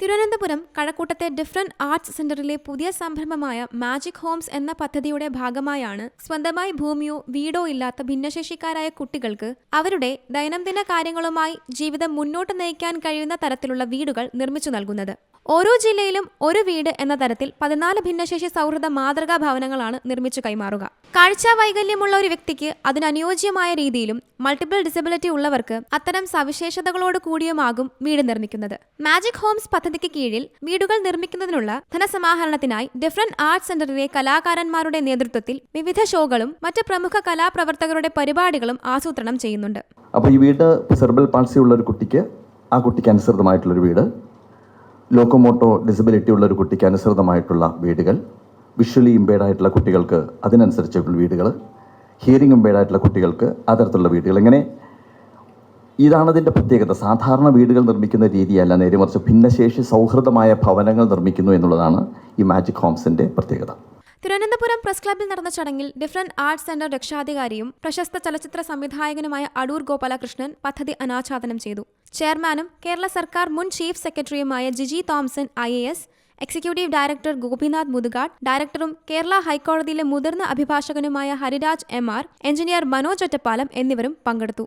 Thiruvananthapuram കഴക്കൂട്ടത്തെ different arts സെന്ററിലെ പുതിയ സംരംഭമായ മാജിക് ഹോംസ് എന്ന പദ്ധതിയുടെ ഭാഗമായാണ് സ്വന്തമായി ഭൂമിയോ വീടോ ഇല്ലാത്ത ഭിന്നശേഷിക്കാരായ കുട്ടികൾക്ക് അവരുടെ ദൈനംദിന കാര്യങ്ങളുമായി ജീവിതം മുന്നോട്ട് നയിക്കാൻ കഴിയുന്ന തരത്തിലുള്ള വീടുകൾ നിർമ്മിച്ചു നൽകുന്നത്. ഓരോ ജില്ലയിലും ഒരു വീട് എന്ന തരത്തിൽ പതിനാല് ഭിന്നശേഷി സൗഹൃദ മാതൃകാ ഭവനങ്ങളാണ് നിർമ്മിച്ചു കൈമാറുക. കാഴ്ച വൈകല്യമുള്ള ഒരു വ്യക്തിക്ക് അതിനനുയോജ്യമായ രീതിയിലും മൾട്ടിപ്പിൾ ഡിസബിലിറ്റി ഉള്ളവർക്ക് അത്തരം സവിശേഷതകളോട് കൂടിയുമാകും വീട് നിർമ്മിക്കുന്നത്. മാജിക് ഹോംസ് പദ്ധതിക്ക് കീഴിൽ വീടുകൾ നിർമ്മിക്കുന്നതിനുള്ള ധനസമാഹരണത്തിനായി ഡിഫറന്റ് ആർട്സ് സെന്ററിലെ കലാകാരന്മാരുടെ നേതൃത്വത്തിൽ വിവിധ ഷോകളും മറ്റ് പ്രമുഖ കലാപ്രവർത്തകരുടെ പരിപാടികളും ആസൂത്രണം ചെയ്യുന്നുണ്ട്. അപ്പോൾ ഈ വീട് സെർബൽ പാൾസി ഉള്ള ഒരു കുട്ടിക്ക് ആ കുട്ടിക്ക് അനുസൃതമായിട്ടുള്ളൊരു വീട് ലോക്കോമോട്ടോ ഡിസബിലിറ്റി ഉള്ള ഒരു കുട്ടിക്ക് അനുസൃതമായിട്ടുള്ള വീടുകൾ വിഷ്വലി ഇമ്പേർഡ് ആയിട്ടുള്ള കുട്ടികൾക്ക് അതിനനുസരിച്ചുള്ള വീടുകൾ ഹിയറിംഗ് ഇമ്പേർഡ് ആയിട്ടുള്ള കുട്ടികൾക്ക് അതരത്തിലുള്ള വീടുകൾ. ഇങ്ങനെ ഇതാണ് ഇതിന്റെ പ്രത്യേകത. സാധാരണ വീടുകൾ നിർമ്മിക്കുന്ന രീതിയല്ല. നേരെ മറിച്ച് ഭിന്നശേഷി സൗഹൃദമായ ഭവനങ്ങൾ നിർമ്മിക്കുന്നു എന്നുള്ളതാണ് ഈ മാജിക് ഹോംസിന്റെ പ്രത്യേകത. തിരുവനന്തപുരം പ്രസ് ക്ലബ്ബിൽ നടന്ന ചടങ്ങിൽ ഡിഫറന്റ് ആർട്സ് സെന്റർ രക്ഷാധികാരിയും പ്രശസ്ത ചലച്ചിത്ര സംവിധായകനുമായ അടൂർ ഗോപാലകൃഷ്ണൻ പദ്ധതി അനാച്ഛാദനം ചെയ്തു. ചെയർമാനും കേരള സർക്കാർ മുൻ ചീഫ് സെക്രട്ടറിയുമായ Jiji Thomson I executive director Gopinath Muthukad ഡയറക്ടറും കേരള ഹൈക്കോടതിയിലെ മുതിർന്ന അഭിഭാഷകനുമായ Hariraj M R engineer Manoj Ottapalam എന്നിവരും പങ്കെടുത്തു.